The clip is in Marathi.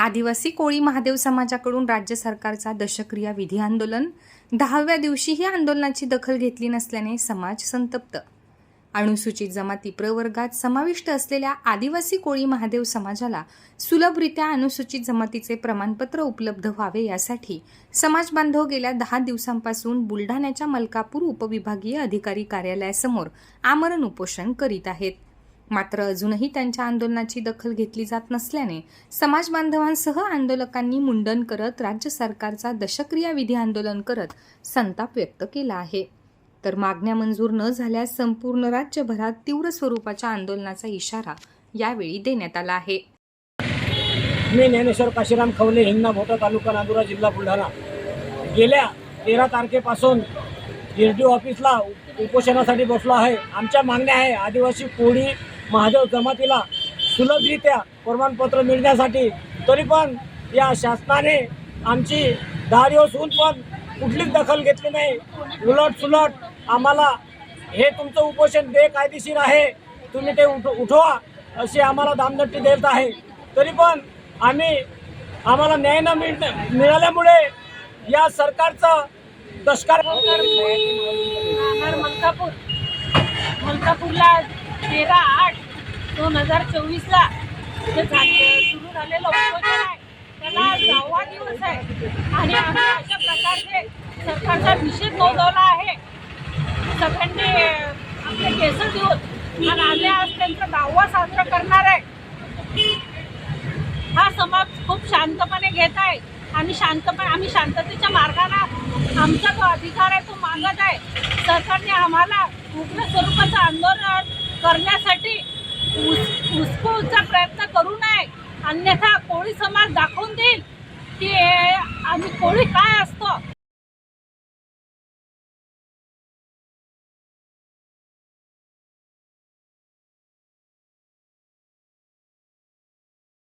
आदिवासी कोळी महादेव समाजाकडून राज्य सरकारचा दशक्रिया विधी आंदोलन. दहाव्या दिवशीही आंदोलनाची दखल घेतली नसल्याने समाज संतप्त. अनुसूचित जमाती प्रवर्गात समाविष्ट असलेल्या आदिवासी कोळी महादेव समाजाला सुलभरित्या अनुसूचित जमातीचे प्रमाणपत्र उपलब्ध व्हावे यासाठी समाज बांधव गेल्या दहा दिवसांपासून बुलढाण्याच्या मलकापूर उपविभागीय अधिकारी कार्यालयासमोर आमरण उपोषण करीत आहेत. मात्र अजूनही त्यांच्या आंदोलनाची दखल घेतली जात नसल्याने समाज बांधवांसह आंदोलकांनी मुंडन करत राज्य सरकारचा दशक्रिया विधी आंदोलन करत संताप व्यक्त केला आहे. तर मागण्या मंजूर न झाल्यास संपूर्ण राज्यभरात तीव्र स्वरूपाच्या आंदोलनाचा इशारा यावेळी देण्यात आला आहे. मी ज्ञानेश्वर काशीराम खवले हिंगणा भोटा तालुका नांदुरा जिल्हा बुलढाणा. गेल्या तेरा तारखेपासून एस डी ऑफिसला उपोषणासाठी बसलो आहे. आमच्या मागण्या आहे आदिवासी कोळी महादेव जमातीला सुलभरित्या प्रमाणपत्र मिळण्यासाठी. तरी पण या शासनाने आमची दहा दिवस होऊन पण कुठलीच दखल घेतली नाही. उलट सुलट आम्हाला हे तुमचं उपोषण बेकायदेशीर आहे. तुम्ही ते उठ उठवा अशी आम्हाला दामदट्टी देत आहे. तरी पण आम्ही आम्हाला न्याय न मिळ मिळाल्यामुळे या सरकारचं दष्कार मलकापूर. मलकापूरला तेरा आठ दोन हजार चोवीसला. जे सुरू झालेलं उपोषण आहे त्याला दहावा दिवस आहे. आणि आम्ही अशा प्रकारचे सरकारचा निषेध नोंदवला आहे. सगळ्यांनी आपले केस देऊन आणि आम्ही आज त्यांचा दहावा साजरा करणार आहे. हा समाज खूप शांतपणे घेत आहे. आणि शांतपणे आम्ही शांततेच्या मार्गाने आमचा जो अधिकार आहे तो मागत आहे. सरकारने आम्हाला उग्र स्वरूपाचं आंदोलन करण्यासाठी उस उस्फूचा प्रयत्न करू नये. अन्यथा कोळी समाज दाखवून देईल की आम्ही कोळी काय असतो?